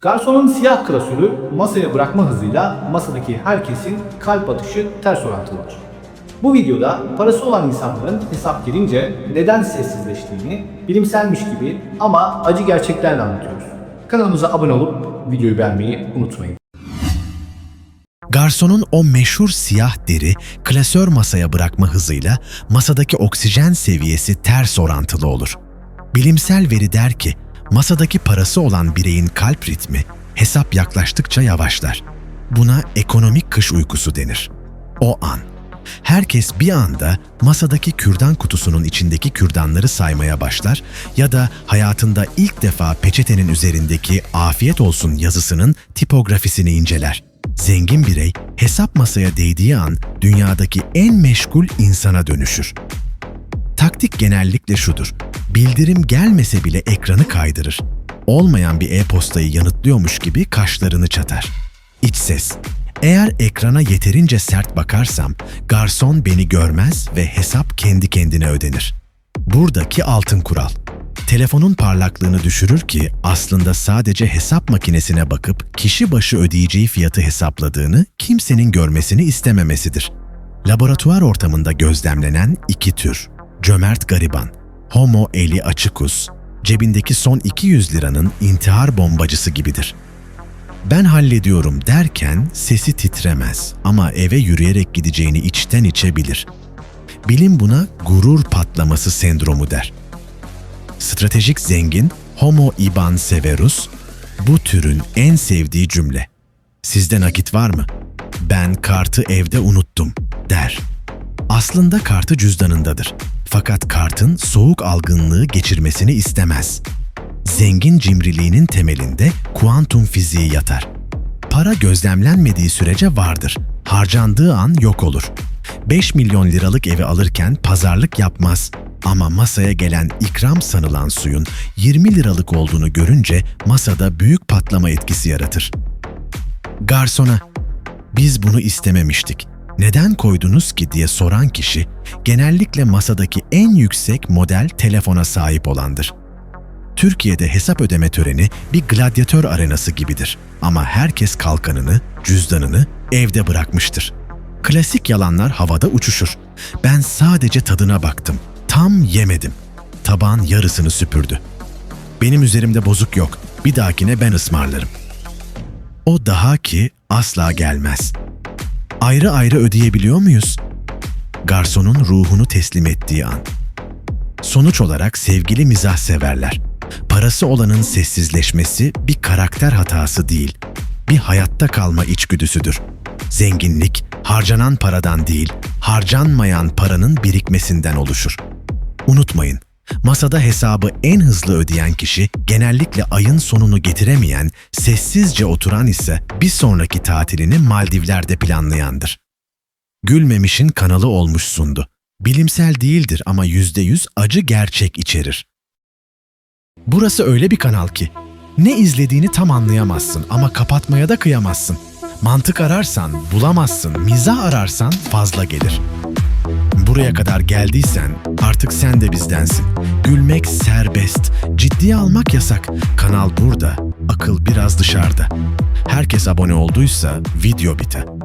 Garsonun siyah klasörü masaya bırakma hızıyla masadaki herkesin kalp atışı ters orantılıdır. Bu videoda parası olan insanların hesap gelince neden sessizleştiğini bilimselmiş gibi ama acı gerçeklerle anlatıyoruz. Kanalımıza abone olup videoyu beğenmeyi unutmayın. Garsonun o meşhur siyah deri klasör masaya bırakma hızıyla masadaki oksijen seviyesi ters orantılı olur. Bilimsel veri der ki masadaki parası olan bireyin kalp ritmi hesap yaklaştıkça yavaşlar. Buna ekonomik kış uykusu denir. O an herkes bir anda masadaki kürdan kutusunun içindeki kürdanları saymaya başlar ya da hayatında ilk defa peçetenin üzerindeki afiyet olsun yazısının tipografisini inceler. Zengin birey hesap masaya değdiği an dünyadaki en meşgul insana dönüşür. Taktik genellikle şudur. Bildirim gelmese bile ekranı kaydırır. Olmayan bir e-postayı yanıtlıyormuş gibi kaşlarını çatar. İç ses. Eğer ekrana yeterince sert bakarsam garson beni görmez ve hesap kendi kendine ödenir. Buradaki altın kural. Telefonun parlaklığını düşürür ki aslında sadece hesap makinesine bakıp kişi başı ödeyeceği fiyatı hesapladığını kimsenin görmesini istememesidir. Laboratuvar ortamında gözlemlenen iki tür. Cömert gariban, Homo eli açıkus, cebindeki son 200 liranın intihar bombacısı gibidir. Ben hallediyorum derken sesi titremez ama eve yürüyerek gideceğini içten içe bilir. Bilim buna gurur patlaması sendromu der. Stratejik zengin Homo iban severus bu türün en sevdiği cümle. Sizde nakit var mı? Ben kartı evde unuttum der. Aslında kartı cüzdanındadır. Fakat kartın soğuk algınlığı geçirmesini istemez. Zengin cimriliğinin temelinde kuantum fiziği yatar. Para gözlemlenmediği sürece vardır. Harcandığı an yok olur. 5 milyon liralık evi alırken pazarlık yapmaz. Ama masaya gelen ikram sanılan suyun 20 liralık olduğunu görünce masada büyük patlama etkisi yaratır. Garsona, biz bunu istememiştik. Neden koydunuz ki diye soran kişi genellikle masadaki en yüksek model telefona sahip olandır. Türkiye'de hesap ödeme töreni bir gladyatör arenası gibidir. Ama herkes kalkanını, cüzdanını evde bırakmıştır. Klasik yalanlar havada uçuşur. Ben sadece tadına baktım. Tam yemedim. Tabağın yarısını süpürdü. Benim üzerimde bozuk yok. Bir dahakine ben ısmarlarım. O daha ki asla gelmez. Ayrı ayrı ödeyebiliyor muyuz? Garsonun ruhunu teslim ettiği an. Sonuç olarak sevgili mizah severler. Parası olanın sessizleşmesi bir karakter hatası değil, bir hayatta kalma içgüdüsüdür. Zenginlik harcanan paradan değil, harcanmayan paranın birikmesinden oluşur. Unutmayın, masada hesabı en hızlı ödeyen kişi genellikle ayın sonunu getiremeyen, sessizce oturan ise bir sonraki tatilini Maldivler'de planlayandır. Gülmemiş'in kanalı olmuş sundu. Bilimsel değildir ama %100 acı gerçek içerir. Burası öyle bir kanal ki ne izlediğini tam anlayamazsın ama kapatmaya da kıyamazsın. Mantık ararsan bulamazsın, mizah ararsan fazla gelir. Buraya kadar geldiysen artık sen de bizdensin. Gülmek serbest, ciddiye almak yasak. Kanal burada, akıl biraz dışarıda. Herkes abone olduysa video biter.